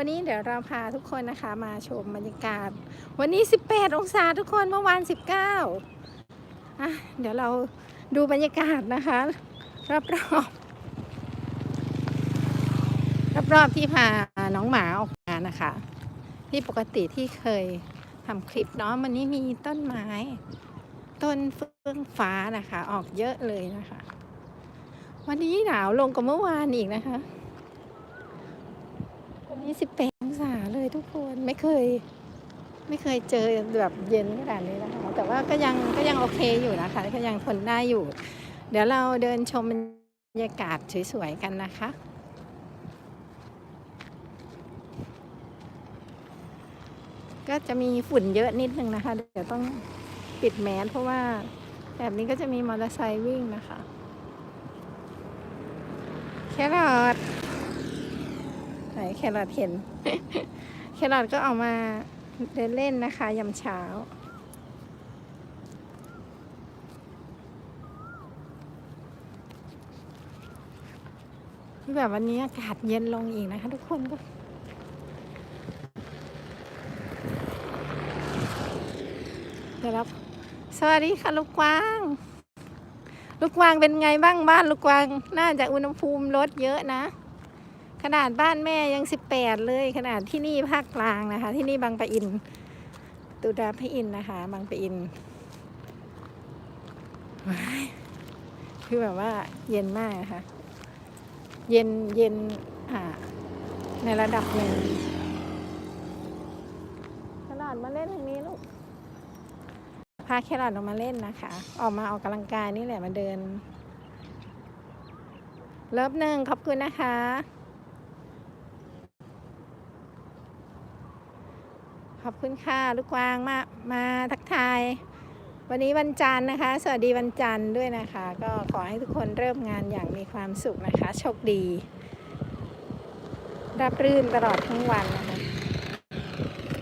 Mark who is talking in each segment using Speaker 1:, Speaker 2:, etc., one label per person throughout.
Speaker 1: วันนี้เดี๋ยวเราพาทุกคนนะคะมาชมบรรยากาศ วันนี้ 18 องศาทุกคนเมื่อวาน 19อะเดี๋ยวเราดูบรรยากาศนะคะรอบๆรอบๆที่พาน้องหมาออกมานะคะ ที่ปกติที่เคยทำคลิปเนาะวันนี้มีต้นไม้ ต้นเฟื่องฟ้านะคะ ออกเยอะเลยนะคะ วันนี้หนาวลงกว่าเมื่อวานอีกนะคะ วันนี้สิบแปดองศาเลยทุกคนไม่เคย ไม่เคยเจอแบบเย็นขนาดนี้นะคะแต่ว่าก็ยังก็ยังโอเคอยู่นะคะก็ยังทนได้อยู่ เดี๋ยวเราเดินชมบรรยากาศสวยๆกันนะคะก็จะมีฝุ่นเยอะนิดนึงนะคะ เดี๋ยวต้องปิดแมสเพราะว่าแบบนี้ก็จะมีมอเตอร์ไซค์วิ่งนะคะ แครอท ไหนแครอทเห็น แครอทก็เอามาเดินเล่นนะคะยามเช้าแบบวันนี้อากาศเย็นลงอีกนะคะทุกคนก็เดี๋ยวรับสวัสดีค่ะลูกกวาง ลูกกวางเป็นไงบ้างบ้านลูกกวาง น่าจะอุณหภูมิลดเยอะนะ นาดบ้านแม่ยังสิบแปดเลย ขนาดที่นี่ภาคกลางนะคะ ที่นี่บางปะอินตุดาพระอินนะคะ บางปะอินคือแบบว่าเย็นมากนะคะ เย็นเย็นอ่า ในระดับหนึ่งขนาดมาเล่นทางนี้ลูกพาแครอทออกมาเล่นนะคะ ออกมาออกกำลังกายนี่แหละมาเดินเลิฟหนึ่งขอบคุณนะคะ อบคุณค่ะลูกกวางมามาทักทาย วันนี้วันจันทร์นะคะ สวัสดีวันจันทร์ด้วยนะคะ ก็ขอให้ทุกคนเริ่มงานอย่างมีความสุขนะคะโชคดีรับรื่นตลอดทั้งวันนะคะ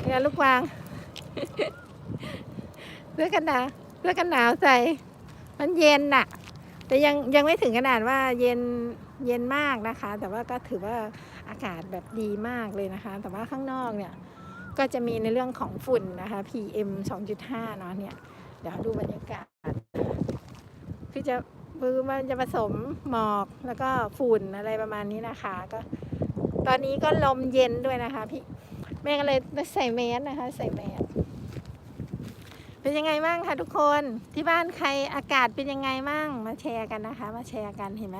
Speaker 1: เนี่ยลูกกวางเสื้อกันหนาวเสื้อกันหนาวใส่ มันเย็นน่ะ แต่ยังยังไม่ถึงขนาดว่าเย็นเย็นมากนะคะ แต่ว่าก็ถือว่าอากาศแบบดีมากเลยนะคะ แต่ว่าข้างนอกเนี่ย ก็จะมีในเรื่องของฝุ่นนะคะ PM 2.5เนาะเนี่ย เดี๋ยวดูบรรยากาศ คือจะคือมันจะผสมหมอกแล้วก็ฝุ่นอะไรประมาณนี้นะคะ ก็ตอนนี้ก็ลมเย็นด้วยนะคะ พี่แม่ก็เลยใส่แมสนะคะ ใส่แมสเป็นยังไงบ้างคะทุกคนที่บ้านใครอากาศเป็นยังไงบ้างมาแชร์กันนะคะ มาแชร์กันเห็นไหม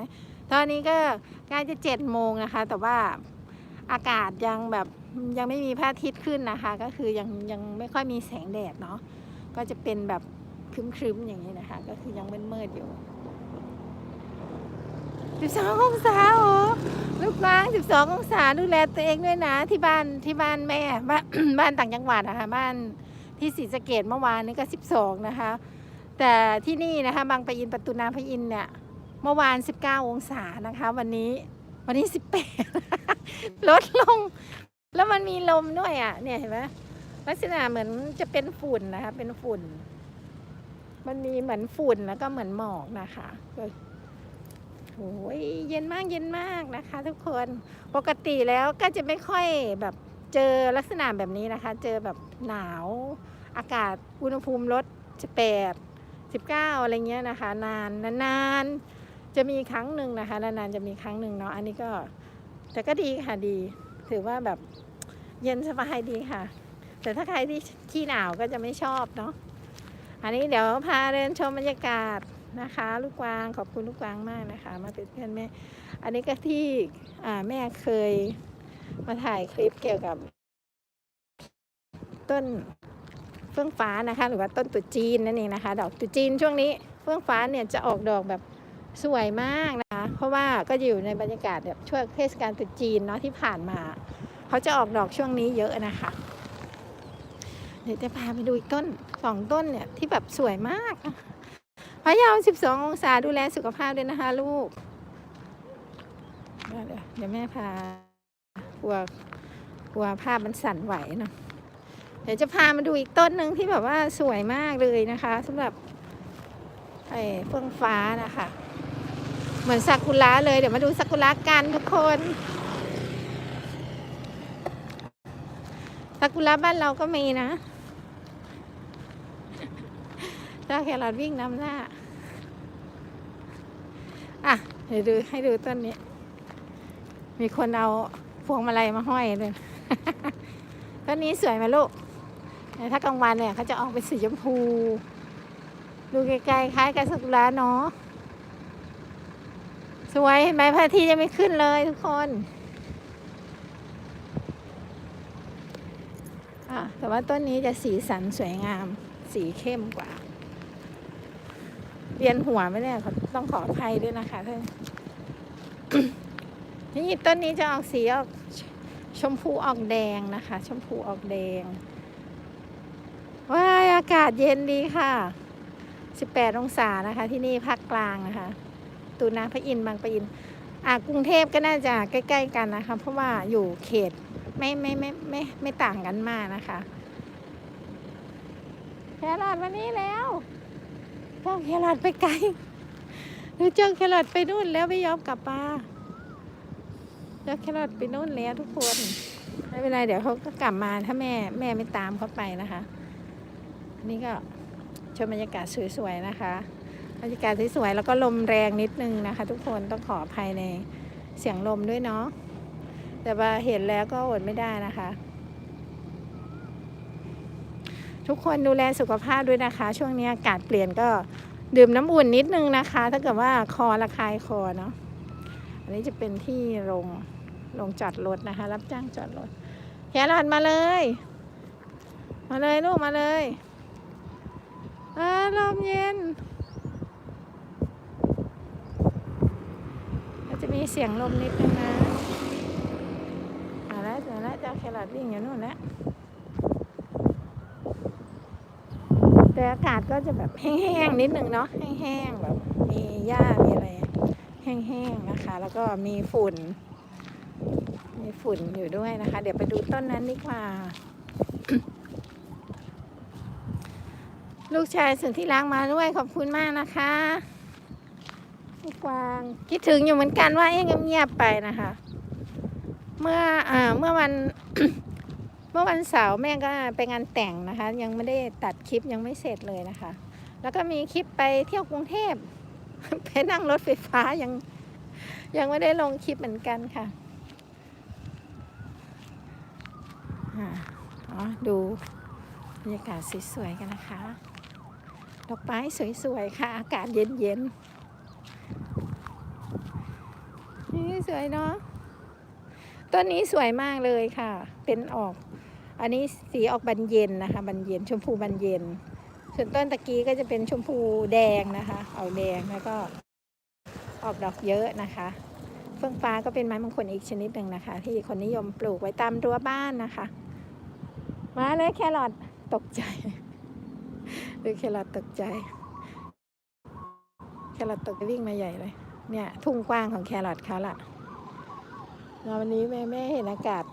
Speaker 1: ตอนนี้ก็ใกล้จะเจ็ดโมงนะคะ แต่ว่า อากาศยังแบบยังไม่มีพระอาทิตย์ขึ้นนะคะ ก็คือยังยังไม่ค่อยมีแสงแดดเนาะก็จะเป็นแบบครึ้มๆอย่างนี้นะคะ ก็คือยังมืดๆอยู่สิบสององศาโอ้ลูกบ้างสิบสององศาดูแลตัวเองด้วยนะ ที่บ้านที่บ้านแม่บ้านบ้านต่างจังหวัดนะคะบ้านที่ศรีสะเกดเมื่อวานนี้ก็12นะคะ แต่ที่นี่นะคะบางปะอินประตูน้ำพะอินเนี่ยเมื่อวาน19องศานะคะ วันนี้ วันนี้18ลดลง แล้วมันมีลมด้วยอะ เนี่ยเห็นไหมลักษณะเหมือนจะเป็นฝุ่นนะคะ เป็นฝุ่น มันมีเหมือนฝุ่นแล้วก็เหมือนหมอกนะคะโอ้ยเย็นมากเย็นมากนะคะ ทุกคนปกติแล้วก็จะไม่ค่อยแบบเจอลักษณะแบบนี้นะคะ เจอแบบหนาวอากาศอุณหภูมิลด18 19 อะไรเงี้ยนะคะ นานนาน จะมีครั้งหนึ่งนะคะ นานๆจะมีครั้งหนึ่งเนาะอันนี้ก็แต่ก็ดีค่ะดี ถือว่าแบบเย็นสบายดีค่ะ แต่ถ้าใครที่ขี้หนาวก็จะไม่ชอบเนาะอันนี้เดี๋ยวพาเดินชมบรรยากาศนะคะ ลูกกวางขอบคุณลูกกวางมากนะคะ มาเป็นเพื่อนแม่ อันนี้ก็ที่อ่าแม่เคยมาถ่ายคลิปเกี่ยวกับ ต้นเฟื่องฟ้านะคะ หรือว่าต้นตุจีนนั่นเองนะคะ ดอกตุจีนช่วงนี้ เฟื่องฟ้าเนี่ยจะออกดอกแบบ สวยมากนะคะ เพราะว่าก็อยู่ในบรรยากาศแบบช่วงเทศกาลตรุษจีนเนาะที่ผ่านมา เขาจะออกดอกช่วงนี้เยอะนะคะ เดี๋ยวจะพาไปดูอีกต้นสองต้นเนี่ยที่แบบสวยมากพะเยา12 องศาดูแลสุขภาพด้วยนะคะลูก เดี๋ยวเดี๋ยวแม่พากลัวกลัวภาพมันสั่นไหวเนาะเดี๋ยวจะพามาดูอีกต้นหนึ่งที่แบบว่าสวยมากเลยนะคะสำหรับไอ้เฟื่องฟ้านะคะ เหมือนซากุระเลย เดี๋ยวมาดูซากุระกันทุกคนซากุระบ้านเราก็มีนะเจ้าแครอทวิ่งนำหน้า อะเดี๋ยวดูให้ดูต้นนี้ มีคนเอาพวงมาลัยมาห้อยเลยต้นนี้สวยไหมลูก ถ้ากลางวันเนี่ยเขาจะออกเป็นสีชมพู ดูไกลๆคล้ายกับซากุระเนาะ สวยเห็นไหมพระอาทิตย์ยังไม่ขึ้นเลยทุกคนแต่ว่าต้นนี้จะสีสันสวยงาม สีเข้มกว่าเวียนหัวไหมเนี่ยต้องขออภัยด้วยนะคะท่านนี่ต้นนี้จะออกสีออกชชมพูออกแดงนะคะ ชมพูออกแดง ว้าอากาศเย็นดีค่ะ 18 องศานะคะ ที่นี่ภาคกลางนะคะ ตูนาพระอินทร์บางปะอินอ่ากรุงเทพก็น่าจะใกล้ ๆ กันนะคะ เพราะว่าอยู่เขตไม่ไม่ไม่ไมไม่ไม่ต่างกันมากนะคะแครอทวันนี้แล้วเจ้าแครอทไปไกลหรือเจ้าแครอทไปนู่นแล้วไม่ยอมกลับมาเจ้าแครอทไปนู่นแล้วทุกคนไม่เป็นไรเดี๋ยวเขาก็กลับมาถ้าแม่แม่ไม่ตามเขาไปนะคะ นี่ก็ชมบรรยากาศสวยๆนะคะ บรรยากาศสวยๆแล้วก็ลมแรงนิดนึงนะคะ ทุกคนต้องขออภัยในเสียงลมด้วยเนาะแต่ว่าเห็นแล้วก็อดไม่ได้นะคะ ทุกคนดูแลสุขภาพด้วยนะคะ ช่วงนี้อากาศเปลี่ยนก็ดื่มน้ำอุ่นนิดนึงนะคะ ถ้าเกิดว่าคอระคายคอเนาะอันนี้จะเป็นที่โรงโรงจอดรถนะคะ รับจ้างจอดรถแครอทมาเลย มาเลยลูกมาเลยอ่าลมเย็น ก็จะมี เสียงลมนิดนึงนะมาแล้วมาแล้วเจ้าแครอทวิ่งอยู่นู่นแล้วแต่อากาศก็จะแบบแห้งๆนิดนึงเนาะแห้งๆแบบมีหญ้ามีอะไรแห้งๆนะคะ แล้วก็มีฝุ่น มีฝุ่นอยู่ด้วยนะคะ เดี๋ยวไปดูต้นนั้นดีกว่า ลูกชายสุดที่รักมาด้วยขอบคุณมากนะคะ กวางคิดถึงอยู่เหมือนกันว่าเอ๊ะเงียบๆไปนะคะ เมื่ออ่าเมื่อวันเมื่อวันเสาร์แม่ก็ไปงานแต่งนะคะ ยังไม่ได้ตัดคลิปยังไม่เสร็จเลยนะคะ แล้วก็มีคลิปไปเที่ยวกรุงเทพไปนั่งรถไฟฟ้ายังยังไม่ได้ลงคลิปเหมือนกันค่ะอาอ๋อดูบรรยากาศสวยๆกันนะคะ ดอกไม้สวยๆค่ะ อากาศเย็นๆ นี่ สวยเนาะต้นนี้สวยมากเลยค่ะ เป็นออก อันนี้สีออกบันเย็นนะคะบันเย็นชมพูบันเย็น ส่วนต้นตะกี้ก็จะเป็นชมพูแดงนะคะออกแดงแล้วก็ ออกดอกเยอะนะคะเฟื่องฟ้าก็เป็นไม้มงคลอีกชนิดหนึ่งนะคะ ที่คนนิยมปลูกไว้ตามรั้วบ้านนะคะ มาเลยแครอทตกใจดูแครอทตกใจแครอทตกวิ่งมาใหญ่เลย เนี่ย ทุ่งกว้างของแครอทเขาละ ววันนี้แม่แม่เห็นอากาศ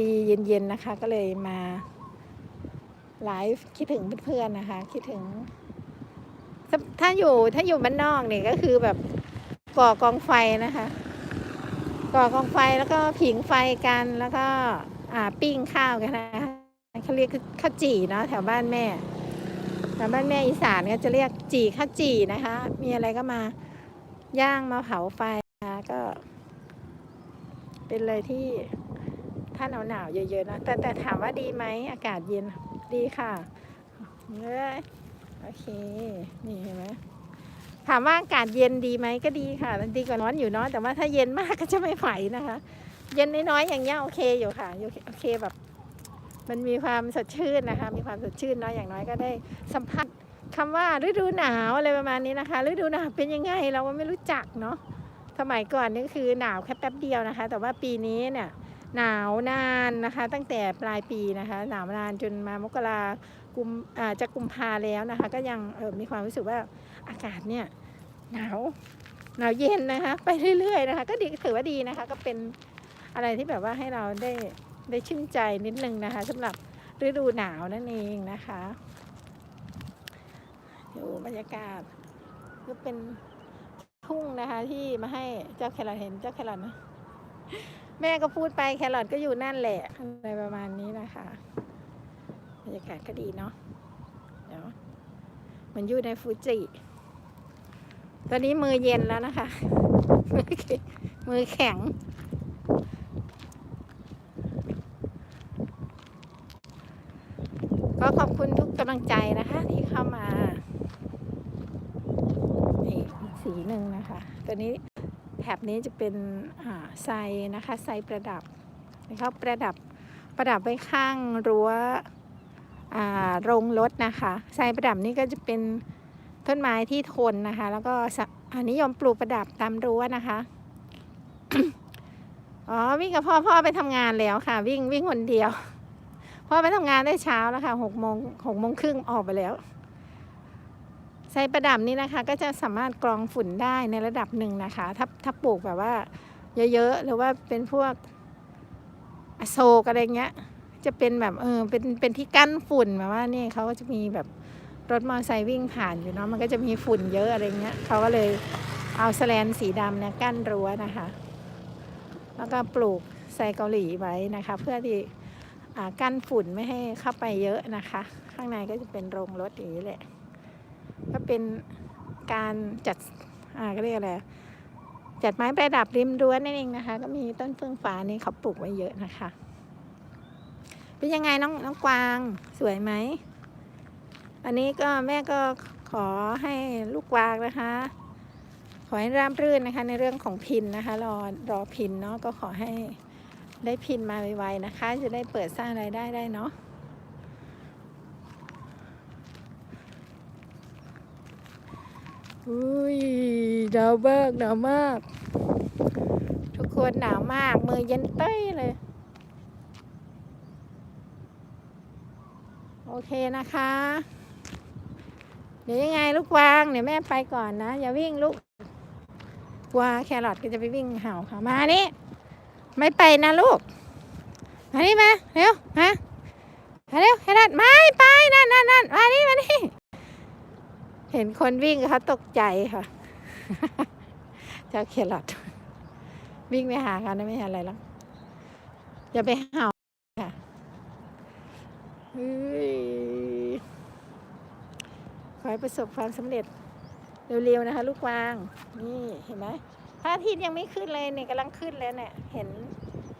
Speaker 1: ดีๆ เย็นๆนะคะ ก็เลยมาไลฟ์คิดถึงเพื่อนๆนะคะ คิดถึงถ้าถ้าอยู่ถ้าอยู่บ้านนอกเนี่ยก็คือแบบก่อกองไฟนะคะ ก่อกองไฟแล้วก็ผิงไฟกันแล้วก็อ่าปิ้งข้าวกันนะคะเขาเรียกข้าวจี่เนาะแถวบ้านแม่แถวบ้านแม่อีสานก็จะเรียกจี่ข้าวจี่นะคะ มีอะไรก็มาย่างมาเผาไฟนะคะก็ เป็นเลยที่ถ้าหนาวหนาวๆเยอะๆนะแต่แต่ถามว่าดีไหมอากาศเย็นดีค่ะเลยโอเค นี่เห็นไหมถามว่าอากาศเย็นดีไหมก็ดีค่ะดีกว่าร้อนอยู่เนาะแต่ว่าถ้าเย็นมากก็จะไม่ไหวนะคะ เย็นน้อยๆอย่างเงี้ยโอเคอยู่ค่ะโอเคแบบ มันมีความสดชื่นนะคะ มีความสดชื่นเนาะอย่างน้อยก็ได้สัมผัสคำว่าฤดูหนาวอะไรประมาณนี้นะคะ ฤดูหนาวเป็นยังไงเราก็ไม่รู้จักเนาะ สมัยก่อนนี่คือหนาวแค่แป๊บเดียวนะคะ แต่ว่าปีนี้เนี่ยหนาวนานนะคะ ตั้งแต่ปลายปีนะคะ หนาวนานจนมามกรากุมอ่าจะกุมภาแล้วนะคะ ก็ยังมีความรู้สึกว่าอากาศเนี่ยหนาวหนาวเย็นนะคะ ไปเรื่อยๆนะคะ ก็ดีถือว่าดีนะคะ ก็เป็นอะไรที่แบบว่าให้เราได้ได้ชื่นใจนิดนึงนะคะสำหรับฤดูหนาวนั่นเองนะคะดูบรรยากาศก็เป็น ทุ่งนะคะที่มาให้เจ้าแครอทเห็นเจ้าแครอทนะแม่ก็พูดไปแครอทก็อยู่นั่นแหละอะไรประมาณนี้นะคะบรรยากาศก็ดีเนาะเดี๋ยวมันอยู่ในฟูจิ ตอนนี้มือเย็นแล้วนะคะ มือแข็งก็ขอบคุณทุกกำลังใจนะคะที่เข้ามานี่อีก สีหนึ่งนะคะ ตัวนี้แถบนี้จะเป็นไซนะคะไซประดับนะครับประดับประดับไว้ข้างรั้วโรงรถนะคะไซประดับนี้ก็จะเป็นต้นไม้ที่ทนนะคะ แล้วก็อนิยมปลูกประดับตามรั้วนะคะอ๋อวิ่งกับพ่อพ่อไปทำงานแล้วค่ะ วิ่งวิ่งคนเดียวพ่อไปทำงานได้เช้าแล้วค่ะหกโมงหกโมงครึ่งออกไปแล้ว ไซประดับนี้นะคะก็จะสามารถกรองฝุ่นได้ในระดับหนึ่งนะคะ ถ้าถ้าปลูกแบบว่าเยอะๆ หรือว่าเป็นพวกอโศกอะไรเงี้ย จะเป็นแบบเออเป็นเป็นที่กั้นฝุ่นแบบว่านี่เขาก็จะมีแบบรถมอเตอร์ไซค์วิ่งผ่านอยู่เนาะมันก็จะมีฝุ่นเยอะอะไรเงี้ยเขาก็เลยเอาแสแลนสีดำเนี่ยกั้นรั้วนะคะ แล้วก็ปลูกไซเกาหลีไว้นะคะ เพื่อที่อ่ากั้นฝุ่นไม่ให้เข้าไปเยอะนะคะ ข้างในก็จะเป็นโรงรถอย่างนี้แหละ เป็นการจัดอ่าก็เรียกอะไรจัดไม้ประดับริมรั้วนั่นเองนะคะ ก็มีต้นเฟื่องฟ้านี่เขาปลูกไว้เยอะนะคะ เป็นยังไงน้องน้องกวางสวยไหมอันนี้ก็แม่ก็ขอให้ลูกกวางนะคะ ขอให้ราบรื่นนะคะ ในเรื่องของพินนะคะ รอรอพินเนาะก็ขอให้ได้พินมาไวๆนะคะ จะได้เปิดสร้างรายได้ได้เนาะ อุ้ยหนาวมากหนาวมาก ทุกคนหนาวมาก มือเย็นเต้ยเลย โอเคนะคะ เดี๋ยวยังไงลูกวาง เดี๋ยวแม่ไปก่อนนะ อย่าวิ่งลูกกลัวแครอทก็จะไปวิ่งเห่าค่ะมานี่ ไม่ไปนะลูก มานี่มาเร็วมามาเร็วแค่นั้นไม่ไปนั่นนั่นนั่นมานี่มานี่ เห็นคนวิ่งเขาตกใจค่ะ เจ้าเครอทวิ่งไปหาเขานะไม่เห็นอะไรหรอกอย่าไปเห่าค่ะเฮ้ยขอให้ประสบความสำเร็จเร็วๆนะคะ ลูกวาง นี่เห็นไหมพระอาทิตย์ยังไม่ขึ้นเลยเนี่ยกำลังขึ้นแล้วเนี่ย เห็น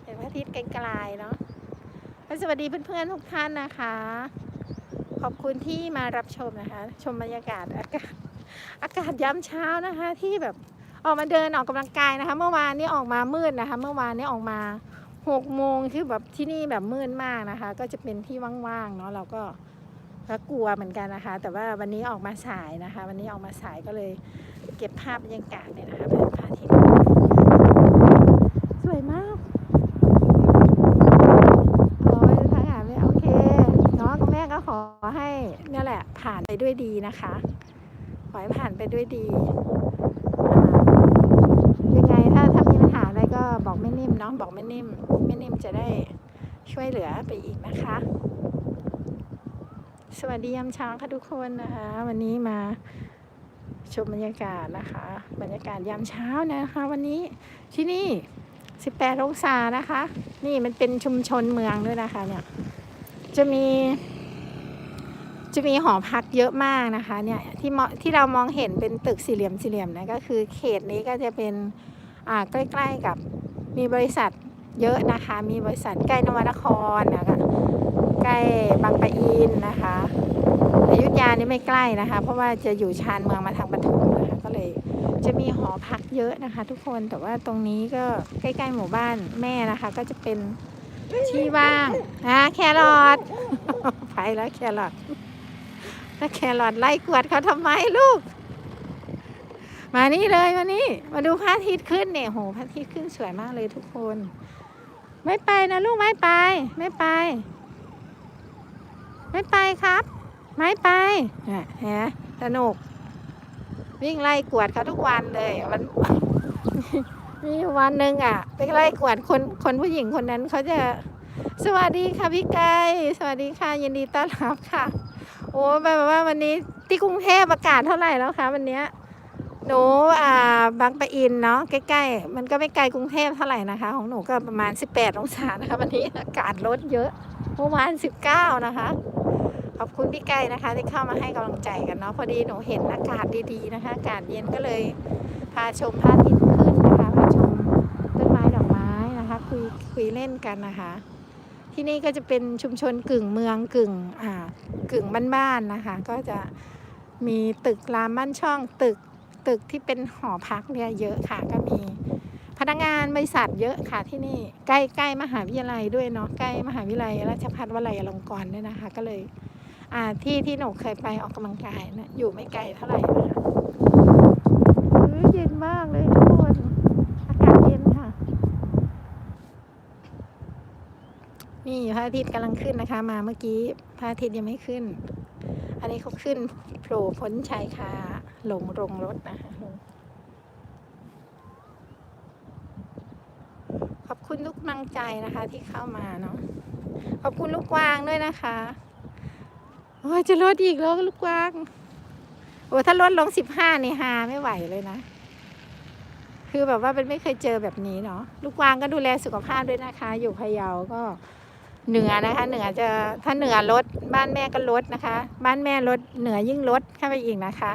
Speaker 1: เห็นพระอาทิตย์ไกลๆเนาะสวัสดีเพื่อนๆทุกท่านนะคะ ขอบคุณที่มารับชมนะคะ ชมบรรยากาศอากาศอากาศยามเช้านะคะที่แบบออกมาเดินออกกำลังกายนะคะ เมื่อวานนี้ออกมามืดนะคะ เมื่อวานนี้ออกมาหกโมงคือแบบที่นี่แบบมืดมากนะคะ ก็จะเป็นที่ว่างๆเนาะเราก็ก็กลัวเหมือนกันนะคะ แต่ว่าวันนี้ออกมาสายนะคะ วันนี้ออกมาสายก็เลยเก็บภาพบรรยากาศเนี่ยนะคะเป็นพระอาทิตย์สวยมาก โอ้ยทางอ่านไม่โอเคเนาะคุณแม่ก็ขอให้เนี่ยแหละ ผ่านไปด้วยดีนะคะขอให้ผ่านไปด้วยดี ยังไงถ้าถ้ามีปัญหาอะไรก็บอกแม่นิ่มเนาะบอกแม่นิ่มแม่นิ่มจะได้ช่วยเหลือไปอีกนะคะ สวัสดียามเช้าค่ะทุกคนนะคะ วันนี้มาชมบรรยากาศนะคะ บรรยากาศยามเช้านะคะ วันนี้ที่นี่ 18 องศานะคะ นี่มันเป็นชุมชนเมืองด้วยนะคะเนี่ยจะมี จะมีหอพักเยอะมากนะคะเนี่ยที่ที่เรามองเห็นเป็นตึกสี่เหลี่ยมสี่เหลี่ยมนะก็คือเขตนี้ก็จะเป็นอ่าใกล้ๆกับมีบริษัทเยอะนะคะ มีบริษัทใกล้นวนครนะคะใกล้บางปะอินนะคะอยุธยานี่ไม่ใกล้นะคะ เพราะว่าจะอยู่ชานเมืองมาทางปทุมนะคะก็เลยจะมีหอพักเยอะนะคะ ทุกคนแต่ว่าตรงนี้ก็ใกล้ ๆ หมู่บ้านแม่นะคะ ก็จะเป็นที่ว่างนะแครอทไปแล้วแครอท แล้วแครอทไล่กวดเขาทำไมลูก มานี่เลยมานี่ มาดูพระอาทิตย์ขึ้นเนี่ยโหพระอาทิตย์ขึ้นสวยมากเลยทุกคน ไม่ไปนะลูกไม่ไป ไม่ไป ไม่ไปครับ ไม่ไปเห็นสนุก วิ่งไล่กวดเขาทุกวันเลยมันมีวันหนึ่งอะ ไปไล่กวดคนคนผู้หญิงคนนั้นเขาจะ สวัสดีค่ะพี่ไก่สวัสดีค่ะยินดีต้อนรับค่ะ โอ้แปลว่าวันนี้ที่กรุงเทพอากาศเท่าไหร่แล้วคะวันนี้หนูอ่าบางปะอินเนาะใกล้ๆ มันก็ไม่ไกลกรุงเทพเท่าไหร่นะคะ ของหนูก็ประมาณ 18 องศานะคะ วันนี้อากาศลดเยอะเมื่อวาน 19 นะคะ ขอบคุณพี่ไก่นะคะ ที่เข้ามาให้กำลังใจกันเนาะพอดีหนูเห็นอากาศดีๆนะคะอากาศเย็นก็เลยพาชมพระอาทิตย์ขึ้นนะคะพาชมต้นไม้ดอกไม้นะคะ คุยคุยเล่นกันนะคะ ที่นี่ก็จะเป็นชุมชนกึ่งเมืองกึ่งอ่ากึ่งบ้านๆนะคะ ก็จะมีตึกรามบ้านช่องตึกตึกที่เป็นหอพักเนี่ยเยอะค่ะก็มีพนักงานบริษัทเยอะค่ะที่นี่ใกล้ใกล้มหาวิทยาลัยด้วยเนาะใกล้มหาวิทยาลัยราชภัฏวลัยอลงกรณ์ด้วยนะคะ ก็เลยอ่าที่ที่หนูเคยไปออกกำลังกายนะอยู่ไม่ไกลเท่าไหร่นะคะอื้อเย็นมากเลยทุกคนอากาศเย็นค่ะ นี่พระ อาทิตย์กำลังขึ้นนะคะ มาเมื่อกี้พระอาทิตย์ยังไม่ขึ้น อันนี้เขาขึ้นโผล่พ้นชายคาหลงโรงรถนะคะขอบคุณทุกกำลังใจนะคะที่เข้ามาเนาะขอบคุณลูกกวางด้วยนะคะโอ้จะลดอีกแล้วลูกกวางโอ้ถ้าลดลงสิบห้านี่ฮาไม่ไหวเลยนะ คือแบบว่าเป็นไม่เคยเจอแบบนี้เนาะลูกกวางก็ดูแลสุขภาพด้วยนะคะ อยู่พะเยาก็ เหนือนะคะ เหนือจะถ้าเหนือลดบ้านแม่ก็ลดนะคะ บ้านแม่ลดเหนือยิ่งลดเข้าไปอีกนะคะ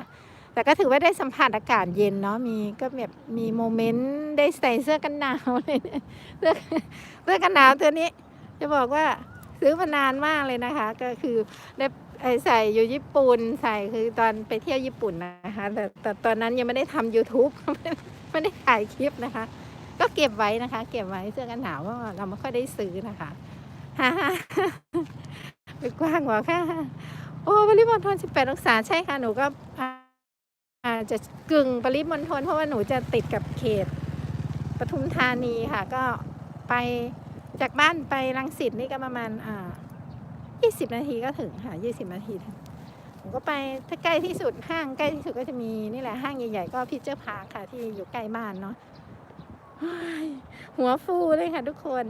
Speaker 1: แต่ก็ถือว่าได้สัมผัสอากาศเย็นเนาะมีก็แบบมีโมเมนต์ได้ใส่เสื้อกันหนาวเลยเสื้อเสื้อกันหนาวตัวนี้ จะบอกว่าซื้อมานานมากเลยนะคะ ก็คือได้ใส่อยู่ญี่ปุ่นใส่คือตอนไปเที่ยวญี่ปุ่นนะคะแต่แต่ตอนนั้นยังไม่ได้ทำ YouTube ไม่ได้ถ่ายคลิปนะคะ ก็เก็บไว้นะคะ เก็บไว้เสื้อกันหนาวเพราะเราไม่ค่อยได้ซื้อนะคะ ฮ่าฮ่าไปกว้างกว่าค่ะ โอ้ปริมณฑล18 องศาใช่ค่ะ หนูก็อาจจะกึ่งปริมณฑลเพราะว่าหนูจะติดกับเขตปทุมธานีค่ะ ก็ไปจากบ้านไปรังสิตนี่ก็ประมาณอ่า20 นาทีก็ถึงค่ะ 20 นาทีถึงผมก็ไปถ้าใกล้ที่สุดห้างใกล้ที่สุดก็จะมีนี่แหละห้างใหญ่ๆก็พิเจอร์พาร์คค่ะที่อยู่ใกล้บ้านเนาะหัวฟูเลยค่ะทุกคน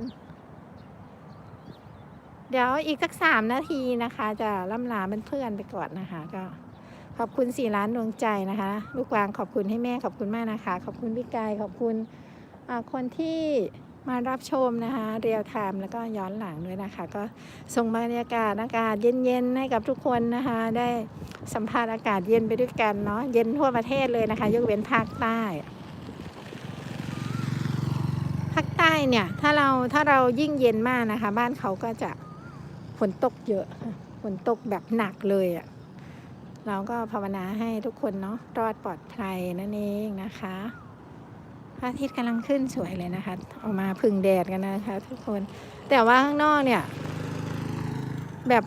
Speaker 1: เดี๋ยวอีกสักสามนาทีนะคะ จะล่ำลาเพื่อนๆไปก่อนนะคะ ก็ขอบคุณสี่ล้านดวงใจนะคะ ลูกวางขอบคุณให้แม่ขอบคุณมากนะคะ ขอบคุณพี่กายขอบคุณคนที่มารับชมนะคะเรียลไทม์แล้วก็ย้อนหลังด้วยนะคะ ก็ส่งบรรยากาศอากาศเย็นๆให้กับทุกคนนะคะ ได้สัมผัสอากาศเย็นไปด้วยกันเนาะเย็นทั่วประเทศเลยนะคะ ยกเว้นภาคใต้ภาคใต้เนี่ยถ้าเราถ้าเรายิ่งเย็นมากนะคะ บ้านเขาก็จะ นตกเยอะค่ะฝนตกแบบหนักเลยอะ่ะเราก็ภาวนาให้ทุกคนเนาะรอดปลอดภัยนั่นเองนะคะพระอาทิตย์กำลังขึ้นสวยเลยนะคะ ออกมาพึ่งแดดกันนะคะ ทุกคน แต่ว่าข้างนอกเนี่ย แบบ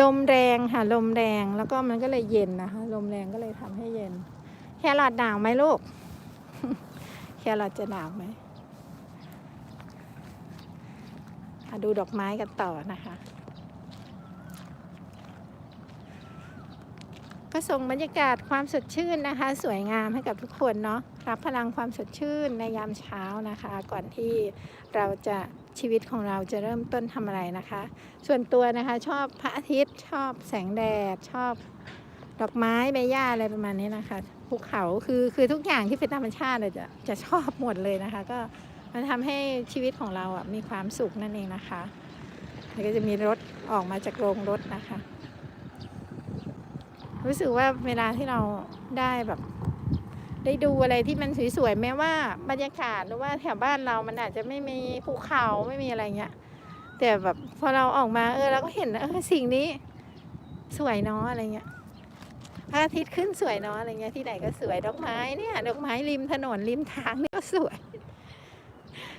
Speaker 1: ลมแรงค่ะ ลมแรงแล้วก็มันก็เลยเย็นนะคะ ลมแรงก็เลยทำให้เย็น แครอทหนาวไหมลูก แครอทจะหนาวไหมมาดูดอกไม้กันต่อนะคะ ก็ส่งบรรยากาศความสดชื่นนะคะ สวยงามให้กับทุกคนเนาะรับพลังความสดชื่นในยามเช้านะคะ ก่อนที่เราจะชีวิตของเราจะเริ่มต้นทำอะไรนะคะ ส่วนตัวนะคะชอบพระอาทิตย์ชอบแสงแดด ชอบดอกไม้ใบหญ้าอะไรประมาณนี้นะคะภูเขาคือคือทุกอย่างที่เป็นธรรมชาติเลยจะจะชอบหมดเลยนะคะ ก็มันทำให้ชีวิตของเราอะมีความสุขนั่นเองนะคะแล้วก็จะมีรถออกมาจากโรงรถนะคะ รู้สึกว่าเวลาที่เราได้แบบ ได้ดูอะไรที่มันสวยๆแม้ว่าบรรยากาศหรือว่าแถวบ้านเรามันอาจจะไม่มีภูเขาไม่มีอะไรเงี้ยแต่แบบพอเราออกมาเออเราก็เห็นเออสิ่งนี้สวยเนาะอะไรเงี้ยพระอาทิตย์ขึ้นสวยเนาะอะไรเงี้ยที่ไหนก็สวยดอกไม้เนี่ยดอกไม้ริมถนนริมทางนี่ก็สวย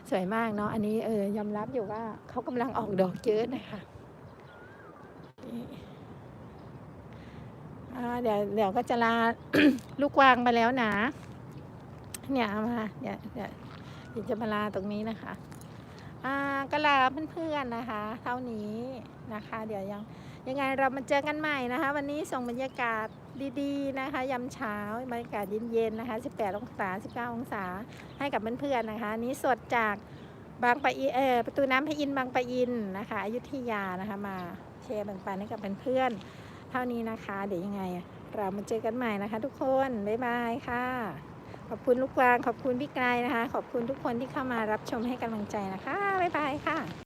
Speaker 1: สวยมากเนาะอันนี้เออยอมรับอยู่ว่าเขากำลังออกดอกเยอะนะคะ เดี๋ยวเดี๋ยวก็จะลาลูกวางมาแล้วนะ เนี่ยมาเดี๋ยวเดี๋ยวจะมาลาตรงนี้นะคะอ่าก็ลาเพื่อนๆนะคะ เท่านี้นะคะ เดี๋ยวยังยังไงเรามาเจอกันใหม่นะคะ วันนี้ส่งบรรยากาศดีๆนะคะยามเช้าบรรยากาศเย็นๆนะคะ 18 องศา 19 องศาให้กับเพื่อนๆนะคะ นี้สดจากบางปะอินเออประตูน้ำพระอินบางปะอินนะคะอยุธยานะคะมาแชร์แบ่งปันให้กับเพื่อนๆ ท่านี้นะคะ เดี๋ยวยังไง เรามาเจอกันใหม่นะคะ ทุกคน บ๊ายบายค่ะ ขอบคุณลูกกวาง ขอบคุณพี่ไกรนะคะ ขอบคุณทุกคนที่เข้ามารับชมให้กำลังใจนะคะ บ๊ายบายค่ะ